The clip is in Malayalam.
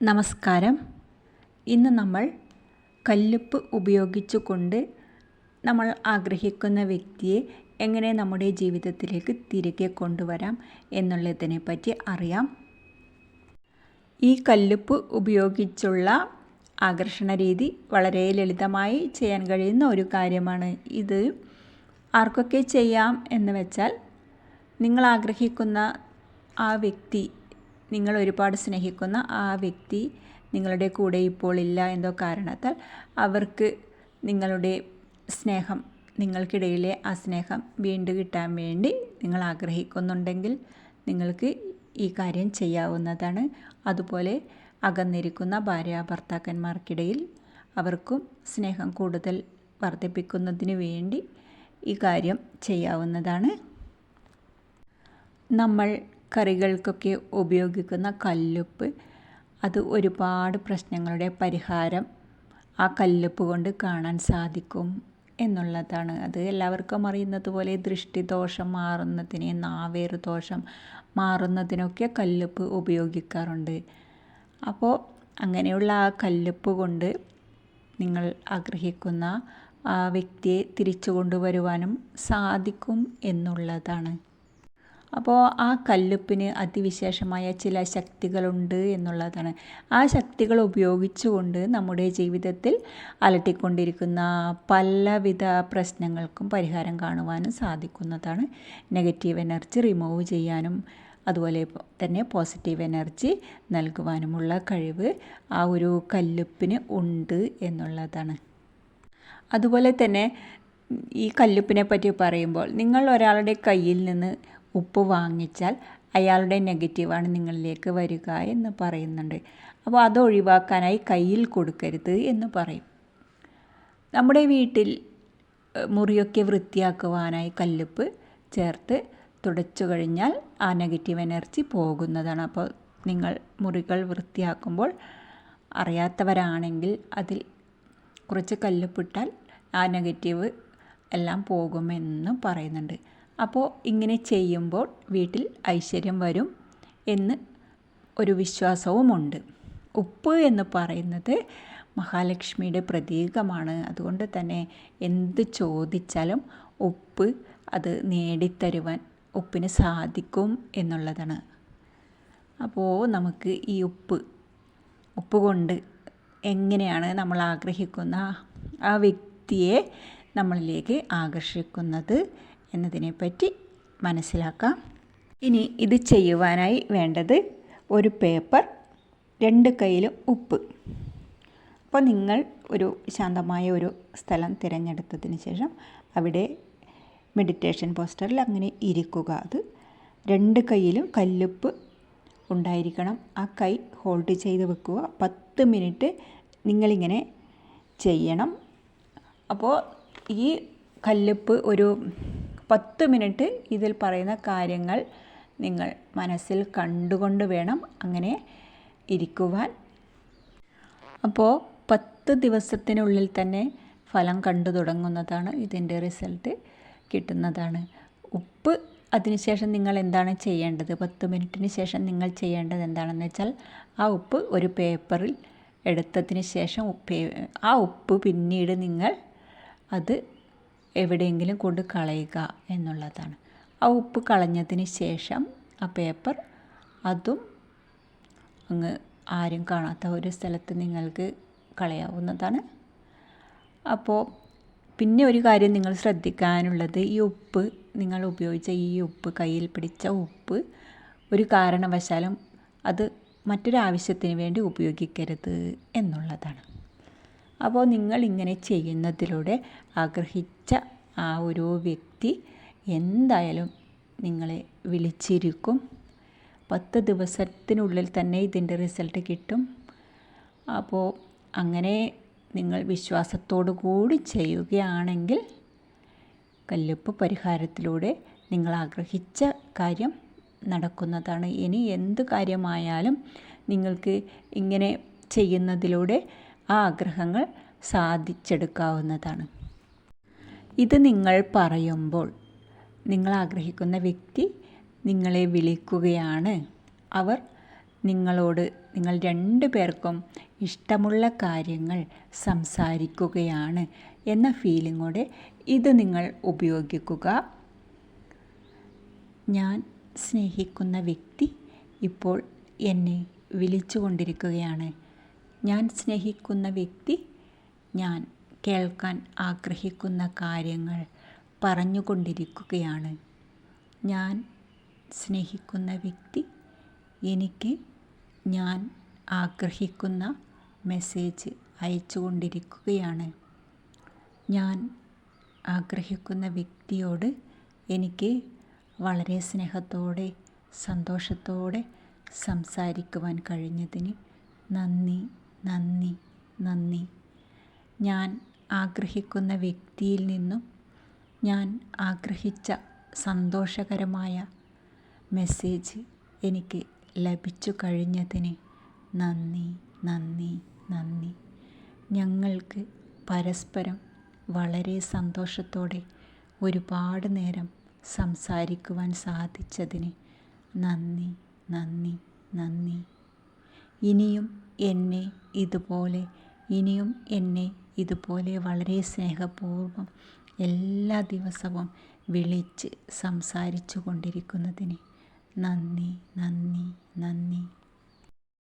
നമസ്കാരം. ഇന്ന് നമ്മൾ കല്ലുപ്പ് ഉപയോഗിച്ചുകൊണ്ട് നമ്മൾ ആഗ്രഹിക്കുന്ന വ്യക്തിയെ എങ്ങനെ നമ്മുടെ ജീവിതത്തിലേക്ക് തിരികെ കൊണ്ടുവരാം എന്നുള്ളതിനെ പറ്റി അറിയാം. ഈ കല്ലുപ്പ് ഉപയോഗിച്ചുള്ള ആകർഷണ രീതി വളരെ ലളിതമായി ചെയ്യാൻ കഴിയുന്ന ഒരു കാര്യമാണ് ഇത്. ആർക്കൊക്കെ ചെയ്യാം എന്ന് വെച്ചാൽ നിങ്ങൾ ആഗ്രഹിക്കുന്ന ആ വ്യക്തി നിങ്ങൾ ഒരുപാട് സ്നേഹിക്കുന്ന ആ വ്യക്തി നിങ്ങളുടെ കൂടെ ഇപ്പോൾ ഇല്ല എന്തോ കാരണത്താൽ അവർക്ക് നിങ്ങളുടെ സ്നേഹം നിങ്ങൾക്കിടയിലെ ആ സ്നേഹം വീണ്ടും കിട്ടാൻ വേണ്ടി നിങ്ങൾ ആഗ്രഹിക്കുന്നുണ്ടെങ്കിൽ നിങ്ങൾക്ക് ഈ കാര്യം ചെയ്യാവുന്നതാണ്. അതുപോലെ അകന്നിരിക്കുന്ന ഭാര്യ ഭർത്താക്കന്മാർക്കിടയിൽ അവർക്കും സ്നേഹം കൂടുതൽ വർദ്ധിപ്പിക്കുന്നതിന് വേണ്ടി ഈ കാര്യം ചെയ്യാവുന്നതാണ്. നമ്മൾ കറികൾക്കൊക്കെ ഉപയോഗിക്കുന്ന കല്ലുപ്പ്. അത് ഒരുപാട് പ്രശ്നങ്ങളുടെ പരിഹാരം ആ കല്ലുപ്പ് കൊണ്ട് കാണാൻ സാധിക്കും എന്നുള്ളതാണ്. അത് എല്ലാവർക്കും അറിയുന്നത് പോലെ ദൃഷ്ടിദോഷം മാറുന്നതിന് നാവേറു ദോഷം മാറുന്നതിനൊക്കെ കല്ലുപ്പ് ഉപയോഗിക്കാറുണ്ട്. അപ്പോൾ അങ്ങനെയുള്ള ആ കല്ലുപ്പ് കൊണ്ട് നിങ്ങൾ ആഗ്രഹിക്കുന്ന ആ വ്യക്തിയെ തിരിച്ചു കൊണ്ടുവരുവാനും സാധിക്കും എന്നുള്ളതാണ്. അപ്പോൾ ആ കല്ലുപ്പിന് അതിവിശേഷമായ ചില ശക്തികളുണ്ട് എന്നുള്ളതാണ്. ആ ശക്തികൾ ഉപയോഗിച്ചുകൊണ്ട് നമ്മുടെ ജീവിതത്തിൽ അലട്ടിക്കൊണ്ടിരിക്കുന്ന പലവിധ പ്രശ്നങ്ങൾക്കും പരിഹാരം കാണുവാനും സാധിക്കുന്നതാണ്. നെഗറ്റീവ് എനർജി റിമൂവ് ചെയ്യാനും അതുപോലെ തന്നെ പോസിറ്റീവ് എനർജി നൽകുവാനുമുള്ള കഴിവ് ആ ഒരു കല്ലുപ്പിന് ഉണ്ട് എന്നുള്ളതാണ്. അതുപോലെ തന്നെ ഈ കല്ലുപ്പിനെ പറ്റി പറയുമ്പോൾ നിങ്ങൾ ഒരാളുടെ കയ്യിൽ നിന്ന് ഉപ്പ് വാങ്ങിച്ചാൽ അയാളുടെ നെഗറ്റീവാണ് നിങ്ങളിലേക്ക് വരിക എന്ന് പറയുന്നുണ്ട്. അപ്പോൾ അത് ഒഴിവാക്കാനായി കയ്യിൽ കൊടുക്കരുത് എന്ന് പറയും. നമ്മുടെ വീട്ടിൽ മുറിയൊക്കെ വൃത്തിയാക്കുവാനായി കല്ലുപ്പ് ചേർത്ത് തുടച്ചു കഴിഞ്ഞാൽ ആ നെഗറ്റീവ് എനർജി പോകുന്നതാണ്. അപ്പോൾ നിങ്ങൾ മുറികൾ വൃത്തിയാക്കുമ്പോൾ അറിയാത്തവരാണെങ്കിൽ അതിൽ കുറച്ച് കല്ലുപ്പിട്ടാൽ ആ നെഗറ്റീവ് എല്ലാം പോകുമെന്ന് പറയുന്നുണ്ട്. അപ്പോൾ ഇങ്ങനെ ചെയ്യുമ്പോൾ വീട്ടിൽ ഐശ്വര്യം വരും എന്ന് ഒരു വിശ്വാസവുമുണ്ട്. ഉപ്പ് എന്ന് പറയുന്നത് മഹാലക്ഷ്മിയുടെ പ്രതീകമാണ്. അതുകൊണ്ട് തന്നെ എന്ത് ചോദിച്ചാലും ഉപ്പ് അത് നേടിത്തരുവാൻ ഉപ്പിന് സാധിക്കും എന്നുള്ളതാണ്. അപ്പോൾ നമുക്ക് ഈ ഉപ്പ് ഉപ്പ് കൊണ്ട് എങ്ങനെയാണ് നമ്മൾ ആഗ്രഹിക്കുന്ന ആ വ്യക്തിയെ നമ്മളിലേക്ക് ആകർഷിക്കുന്നത്? എന്നതിനെപ്പറ്റി മനസ്സിലാക്കാം. ഇനി ഇത് ചെയ്യുവാനായി വേണ്ടത് ഒരു പേപ്പർ രണ്ട് കയ്യിലും ഉപ്പ്. അപ്പോൾ നിങ്ങൾ ഒരു ശാന്തമായ ഒരു സ്ഥലം തിരഞ്ഞെടുത്തതിന് ശേഷം അവിടെ മെഡിറ്റേഷൻ പോസ്റ്ററിൽ അങ്ങനെ ഇരിക്കുക. അത് രണ്ട് കയ്യിലും കല്ലുപ്പ് ഉണ്ടായിരിക്കണം. ആ കൈ ഹോൾഡ് ചെയ്ത് വെക്കുക. പത്ത് മിനിറ്റ് നിങ്ങളിങ്ങനെ ചെയ്യണം. അപ്പോൾ ഈ കല്ലുപ്പ് ഒരു പത്ത് മിനിറ്റ് ഇതിൽ പറയുന്ന കാര്യങ്ങൾ നിങ്ങൾ മനസ്സിൽ കണ്ടുകൊണ്ട് വേണം അങ്ങനെ ഇരിക്കുവാൻ. അപ്പോൾ പത്ത് ദിവസത്തിനുള്ളിൽ തന്നെ ഫലം കണ്ടു തുടങ്ങുന്നതാണ് ഇതിന്റെ റിസൾട്ട് കിട്ടുന്നതാണ്. ഉപ്പ് അതിനുശേഷം നിങ്ങൾ എന്താണ് ചെയ്യേണ്ടത്? പത്ത് മിനിറ്റിന് ശേഷം നിങ്ങൾ ചെയ്യേണ്ടത് എന്താണെന്ന് വെച്ചാൽ ആ ഉപ്പ് ഒരു പേപ്പറിൽ എടുത്തതിന് ശേഷം ആ ഉപ്പ് പിന്നീട് നിങ്ങൾ അത് എവിടെയെങ്കിലും കൊണ്ട് കളയുക എന്നുള്ളതാണ്. ആ ഉപ്പ് കളഞ്ഞതിന് ശേഷം ആ പേപ്പർ അതും അങ്ങ് ആരും കാണാത്ത ഒരു സ്ഥലത്ത് നിങ്ങൾക്ക് കളയാവുന്നതാണ്. അപ്പോൾ പിന്നെ ഒരു കാര്യം നിങ്ങൾ ശ്രദ്ധിക്കാനുള്ളത് ഈ ഉപ്പ് നിങ്ങൾ ഉപയോഗിച്ച ഈ ഉപ്പ് കയ്യിൽ പിടിച്ച ഉപ്പ് ഒരു കാരണവശാലും അത് മറ്റൊരാവശ്യത്തിന് വേണ്ടി ഉപയോഗിക്കരുത് എന്നുള്ളതാണ്. അപ്പോൾ നിങ്ങൾ ഇങ്ങനെ ചെയ്യുന്നതിലൂടെ ആഗ്രഹിച്ച ആ ഒരു വ്യക്തി എന്തായാലും നിങ്ങളെ വിളിച്ചിരിക്കും. പത്ത് ദിവസത്തിനുള്ളിൽ തന്നെ ഇതിന്റെ റിസൾട്ട് കിട്ടും. അപ്പോൾ അങ്ങനെ നിങ്ങൾ വിശ്വാസത്തോടു കൂടി ചെയ്യുകയാണെങ്കിൽ കല്ലുപ്പ് പരിഹാരത്തിലൂടെ നിങ്ങൾ ആഗ്രഹിച്ച കാര്യം നടക്കുന്നതാണ്. ഇനി എന്ത് കാര്യമായാലും നിങ്ങൾക്ക് ഇങ്ങനെ ചെയ്യുന്നതിലൂടെ ആഗ്രഹങ്ങൾ സാധിച്ചെടുക്കാവുന്നതാണ്. ഇത് നിങ്ങൾ പറയുമ്പോൾ നിങ്ങൾ ആഗ്രഹിക്കുന്ന വ്യക്തി നിങ്ങളെ വിളിക്കുകയാണ്. അവർ നിങ്ങളോട് നിങ്ങൾ രണ്ടു പേർക്കും ഇഷ്ടമുള്ള കാര്യങ്ങൾ സംസാരിക്കുകയാണ് എന്ന ഫീലിങ്ങോടെ ഇത് നിങ്ങൾ ഉപയോഗിക്കുക. ഞാൻ സ്നേഹിക്കുന്ന വ്യക്തി ഇപ്പോൾ എന്നെ വിളിച്ചുകൊണ്ടിരിക്കുകയാണ്. ഞാൻ സ്നേഹിക്കുന്ന വ്യക്തി ഞാൻ കേൾക്കാൻ ആഗ്രഹിക്കുന്ന കാര്യങ്ങൾ പറഞ്ഞുകൊണ്ടിരിക്കുകയാണ്. ഞാൻ സ്നേഹിക്കുന്ന വ്യക്തി എനിക്ക് ഞാൻ ആഗ്രഹിക്കുന്ന മെസ്സേജ് അയച്ചുകൊണ്ടിരിക്കുകയാണ്. ഞാൻ ആഗ്രഹിക്കുന്ന വ്യക്തിയോട് എനിക്ക് വളരെ സ്നേഹത്തോടെ സന്തോഷത്തോടെ സംസാരിക്കുവാൻ കഴിഞ്ഞതിന് നന്ദി. നന്ദി നന്ദി. ഞാൻ ആഗ്രഹിക്കുന്ന വ്യക്തിയിൽ നിന്നും ഞാൻ ആഗ്രഹിച്ച സന്തോഷകരമായ മെസ്സേജ് എനിക്ക് ലഭിച്ചു കഴിഞ്ഞതിന് നന്ദി നന്ദി നന്ദി. ഞങ്ങൾക്ക് പരസ്പരം വളരെ സന്തോഷത്തോടെ ഒരുപാട് നേരം സംസാരിക്കുവാൻ സാധിച്ചതിന് നന്ദി നന്ദി നന്ദി. ഇനിയും എന്നെ ഇതുപോലെ ഇനിയും എന്നെ ഇതുപോലെ വളരെ സ്നേഹപൂർവം എല്ലാ ദിവസവും വിളിച്ച് സംസാരിച്ചു കൊണ്ടിരിക്കുന്നതിന് നന്ദി നന്ദി നന്ദി.